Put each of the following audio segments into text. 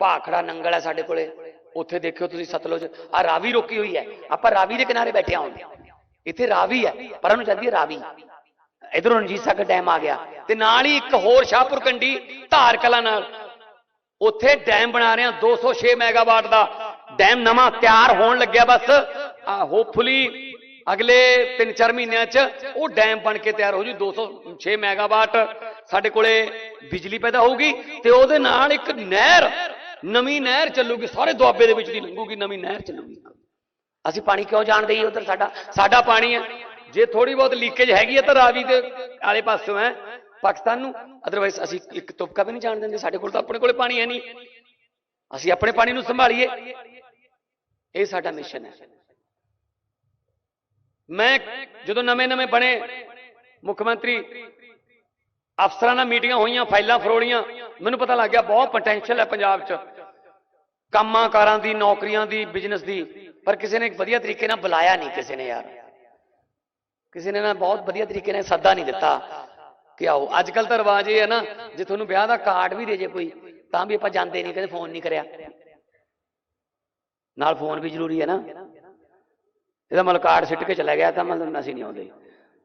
ਭਾਖੜਾ ਨੰਗਲ ਹੈ ਸਾਡੇ ਕੋਲੇ। ਉੱਥੇ ਦੇਖਿਓ ਤੁਸੀਂ ਸਤਲੁਜ ਆ ਰਾਵੀ ਰੋਕੀ ਹੋਈ ਹੈ। ਆਪਾਂ ਰਾਵੀ ਦੇ ਕਿਨਾਰੇ ਬੈਠੇ ਹਾਂ ਇੱਥੇ ਰਾਵੀ ਹੈ, ਪਰ ਉਹਨੂੰ ਜਾਂਦੀ ਹੈ ਰਾਵੀ। ਇਧਰੋਂ ਰਣਜੀਤ ਸਾਗਰ ਡੈਮ ਆ ਗਿਆ। ਤੇ ਨਾਲ ਹੀ ਇੱਕ ਹੋਰ ਸ਼ਾਹਪੁਰ ਕੰਡੀ ਧਾਰ ਕਲਾ ਨਾਲ। ਉੱਥੇ ਡੈਮ ਬਣਾ ਰਹੇ ਆ 206 ਮੈਗਾਵਾਟ ਦਾ। ਡੈਮ ਨਵਾਂ ਤਿਆਰ ਹੋਣ ਲੱਗਿਆ ਬਸ। ਹੋਪਫੁਲੀ ਅਗਲੇ 3-4 ਮਹੀਨਿਆਂ 'ਚ ਉਹ ਡੈਮ ਬਣ ਕੇ ਤਿਆਰ ਹੋ ਜੂ 206 ਮੈਗਾਵਾਟ ਸਾਡੇ ਕੋਲੇ ਬਿਜਲੀ ਪੈਦਾ ਹੋਊਗੀ। ਤੇ ਉਹਦੇ ਨਾਲ ਇੱਕ ਨਹਿਰ ਨਵੀਂ ਨਹਿਰ ਚੱਲੂਗੀ, ਸਾਰੇ ਦੁਆਬੇ ਦੇ ਵਿੱਚ ਦੀ ਲੰਘੂਗੀ ਨਵੀਂ ਨਹਿਰ ਚੱਲੂਗੀ। ਅਸੀਂ ਪਾਣੀ ਕਿਉਂ ਜਾਣ ਦੇਈਏ ਉਧਰ? ਸਾਡਾ ਸਾਡਾ ਪਾਣੀ ਹੈ। ਜੇ ਥੋੜੀ ਬਹੁਤ ਲੀਕੇਜ ਹੈਗੀ ਹੈ ਤਾਂ ਰਾਵੀ ਦੇ ਆਲੇ ਪਾਸੋਂ ਹੈ, ਪਾਕਿਸਤਾਨ ਨੂੰ। ਅਦਰਵਾਈਜ਼ ਅਸੀਂ ਇੱਕ ਤੁਪਕਾ ਵੀ ਨਹੀਂ ਜਾਣ ਦਿੰਦੇ। ਸਾਡੇ ਕੋਲ ਤਾਂ ਆਪਣੇ ਕੋਲੇ ਪਾਣੀ ਹੈ ਨਹੀਂ। ਅਸੀਂ ਆਪਣੇ ਪਾਣੀ ਨੂੰ ਸੰਭਾਲੀਏ। ਇਹ ਸਾਡਾ ਮਿਸ਼ਨ ਹੈ। ਮੈਂ ਜਦੋਂ ਨਵੇਂ-ਨਵੇਂ ਬਣੇ ਮੁੱਖ ਮੰਤਰੀ, ਅਫਸਰਾਂ ਨਾਲ ਮੀਟਿੰਗਾਂ ਹੋਈਆਂ, ਫਾਈਲਾਂ ਫਰੋੜੀਆਂ ਮੈਨੂੰ ਪਤਾ ਲੱਗ ਗਿਆ ਬਹੁਤ ਪੋਟੈਂਸ਼ੀਅਲ ਹੈ ਪੰਜਾਬ 'ਚ। ਕੰਮਾਂ ਕਾਰਾਂ ਦੀ, ਨੌਕਰੀਆਂ ਦੀ ਬਿਜ਼ਨਸ ਦੀ। ਪਰ ਕਿਸੇ ਨੇ ਵਧੀਆ ਤਰੀਕੇ ਨਾਲ ਬੁਲਾਇਆ ਨਹੀਂ ਕਿਸੇ ਨੇ ਯਾਰ। ਕਿਸੇ ਨੇ ਨਾ ਬਹੁਤ ਵਧੀਆ ਤਰੀਕੇ ਨਾਲ ਸੱਦਾ ਨਹੀਂ ਦਿੱਤਾ ਕਿ ਆਓ। ਅੱਜ ਕੱਲ ਤਾਂ ਰਿਵਾਜ ਇਹ ਹੈ ਨਾ, ਜੇ ਤੁਹਾਨੂੰ ਵਿਆਹ ਦਾ ਕਾਰਡ ਵੀ ਦੇ ਜੇ ਕੋਈ, ਤਾਂ ਵੀ ਆਪਾਂ ਜਾਂਦੇ ਨਹੀਂ, ਕਦੇ ਫੋਨ ਨਹੀਂ ਕਰਿਆ। ਨਾਲ ਫੋਨ ਵੀ ਜ਼ਰੂਰੀ ਹੈ ਨਾ। ਇਹਦਾ ਮਤਲਬ ਕਾਰਡ ਸਿੱਟ ਕੇ ਚਲਾ ਗਿਆ, ਤਾਂ ਮਤਲਬ ਅਸੀਂ ਨਹੀਂ ਆਉਂਦੇ।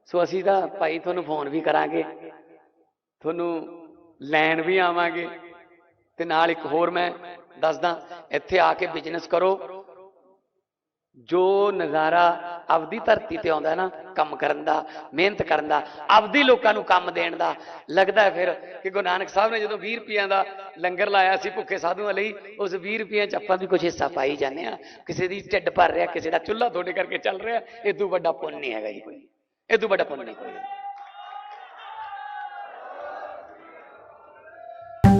ਸੋ ਅਸੀਂ ਤਾਂ ਭਾਈ ਤੁਹਾਨੂੰ ਫੋਨ ਵੀ ਕਰਾਂਗੇ। ਤੁਹਾਨੂੰ ਲੈਣ ਵੀ ਆਵਾਂਗੇ। ਤੇ ਨਾਲ ਇੱਕ ਹੋਰ ਮੈਂ ਦੱਸਦਾ, ਇੱਥੇ ਆ ਕੇ ਬਿਜ਼ਨਸ ਕਰੋ। ਜੋ ਨਜ਼ਾਰਾ ਆਪਦੀ ਧਰਤੀ ਤੇ ਆਉਂਦਾ ਨਾ, ਕੰਮ ਕਰਨ ਦਾ, ਮਿਹਨਤ ਕਰਨ ਦਾ, ਆਪਦੀ ਲੋਕਾਂ ਨੂੰ ਕੰਮ ਦੇਣ ਦਾ, ਲੱਗਦਾ ਫਿਰ ਕਿ ਗੁਰੂ ਨਾਨਕ ਸਾਹਿਬ ਨੇ ਜਦੋਂ 20 ਰੁਪਈਆਂ ਦਾ ਲੰਗਰ ਲਾਇਆ ਸੀ ਭੁੱਖੇ ਸਾਧੂਆਂ ਲਈ, ਉਸ 20 ਰੁਪਈਆਂ ਚ ਆਪਾਂ ਵੀ ਕੁਝ ਹਿੱਸਾ ਪਾਈ ਜਾਂਦੇ ਆ ਕਿਸੇ ਦੀ ਢਿੱਡ ਭਰ ਰਿਹਾ, ਕਿਸੇ ਦਾ ਚੁੱਲ੍ਹਾ ਤੁਹਾਡੇ ਕਰਕੇ ਚੱਲ ਰਿਹਾ, ਇਹ ਤੋਂ ਵੱਡਾ ਪੁੰਨ ਨਹੀਂ ਹੈਗਾ ਜੀ ਕੋਈ। ਇਹ ਤੋਂ ਵੱਡਾ ਪੁੰਨ ਨਹੀਂ ਕੋਈ।